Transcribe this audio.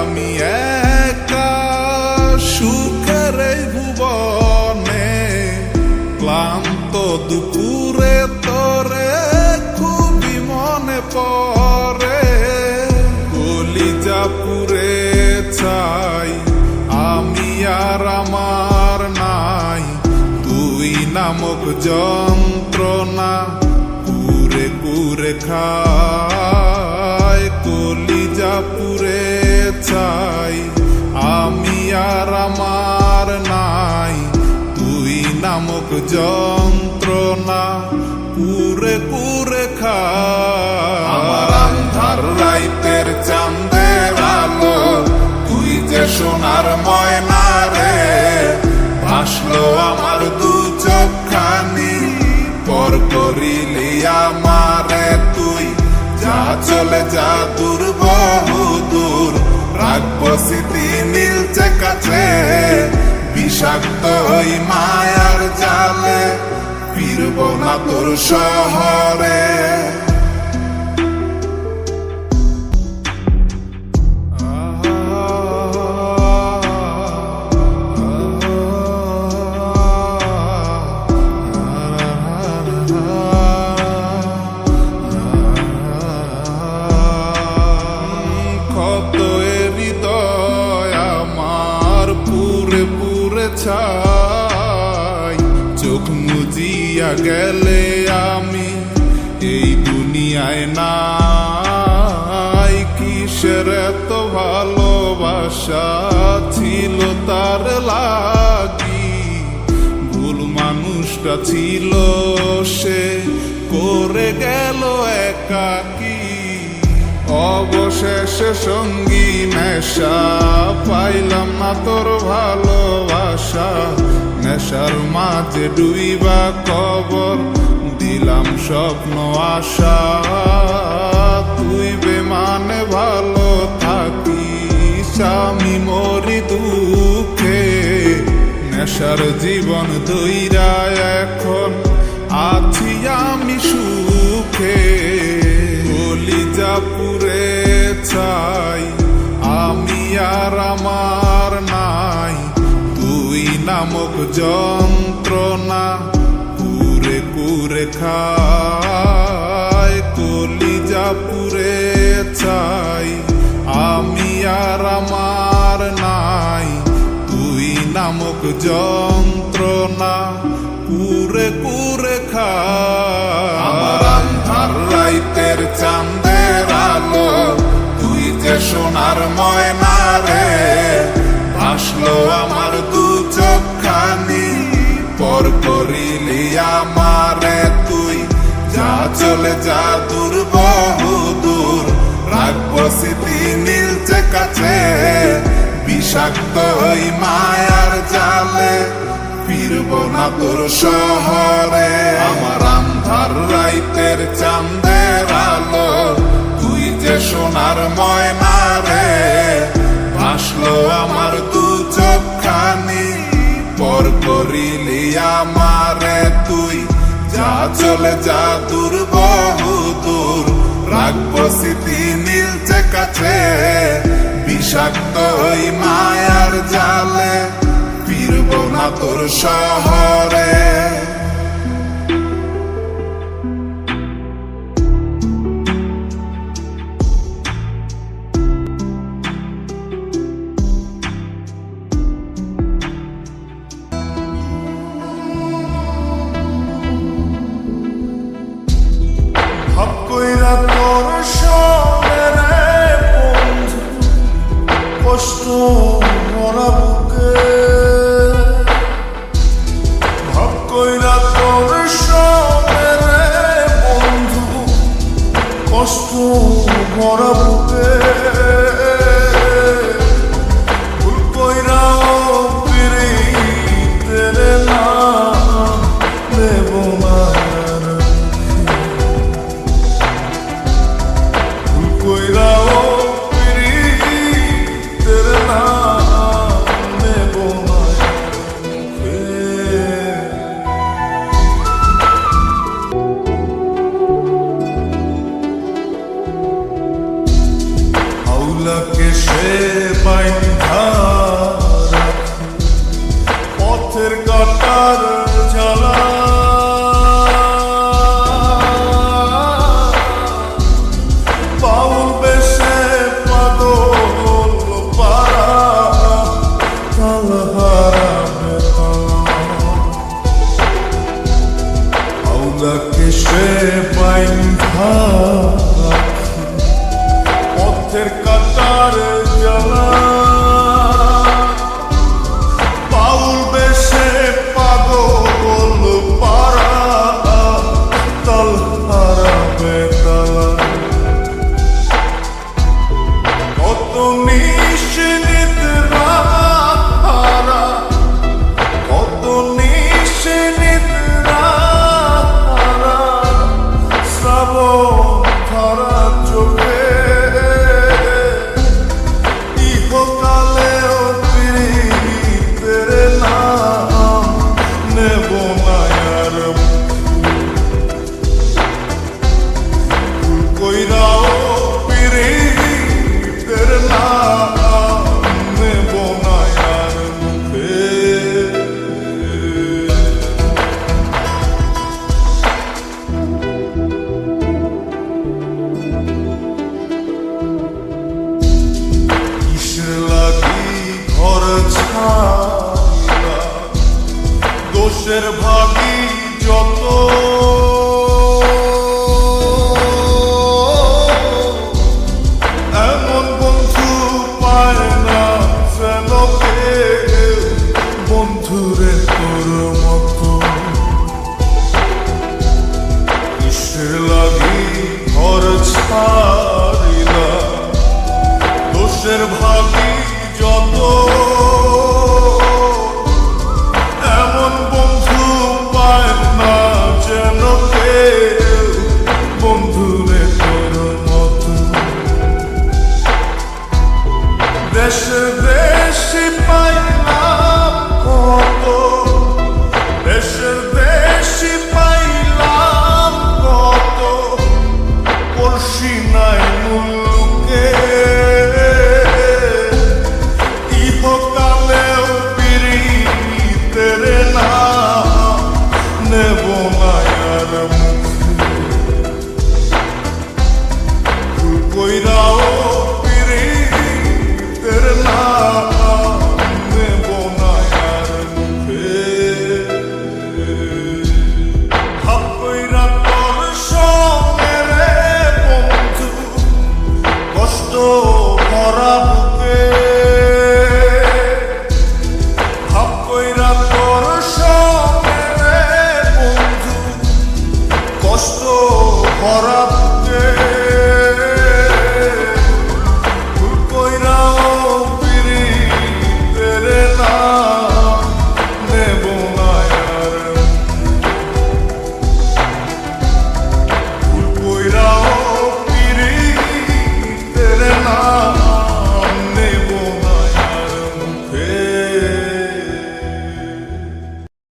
আমি একা ভুবনে, ক্লান্ত দুপুরে তরে খুবই মনে পুরে চাই আমি আর আমার নাই। তুই নামক যন্ত্রণা পুরে পুরে খায়। কলিজা নামক যন্ত্রণা, পুরে পুরে খায় আমার আন্ধার রাইতের চাঁদের আলো, তুই যে সোনার ময়না রে, ভাসলো আমার দু চোখখানি, পর করিলি আমারে তুই। যা চলে যা দূর, বহু দূর, রাখব স্মৃতি নীলচে কাছে। বিষাক্ত ওই মায়ার জালে ফিরব না তোর শহরে। গেলে আমি এই দুনিয়ায় নাই। কিসের এত ভালোবাসা ছিল তার লাগি? ভুল মানুষটা ছিল, সে করে গেল একাকি। অবশেষে সঙ্গী নেশা পাইলাম না তোর ভালোবাসা। নেশার মাঝে ডুইবা কবর। দিলাম স্বপ্ন, আশা। তুই বেমানে, ভালো থাকিস, আমি মরি দুঃখে। নেশার জীবন দইরা এখন আছি আমি সুখে। কলিজা পুরে চাই আমি আর আমার নামক যন্ত্রণা কুরে কুরে খায়, কলিজা পুরে চাই আমি আর আমার নাই, তুই নামক যন্ত্রণা কুরে কুরে খায়। আন্ধার রাইতের আলো, তুই যে সোনার ময়না রে ভাসলো আমার দু চোখখানি, পর করিলি আমারে তুই। যা চলে যা দূর, বহু দূর। কাছে। বিষাক্ত ওই মায়ার জালে। ফিরবো না তোর শহরে। আমার আন্ধার রাইতের চাঁদের আলো। তুই যে সোনার ময়না করিলি আমারে তুই। যা চলে যা দূর, বহু দূর। নীলচে কাছে। বিষাক্ত ওই মায়ার জালে। ফিরবো না তোর শহরে। কইরা তোর সঙ্গে রে বন্ধু। কষ্ট মরা আল্লাহকে সে পায়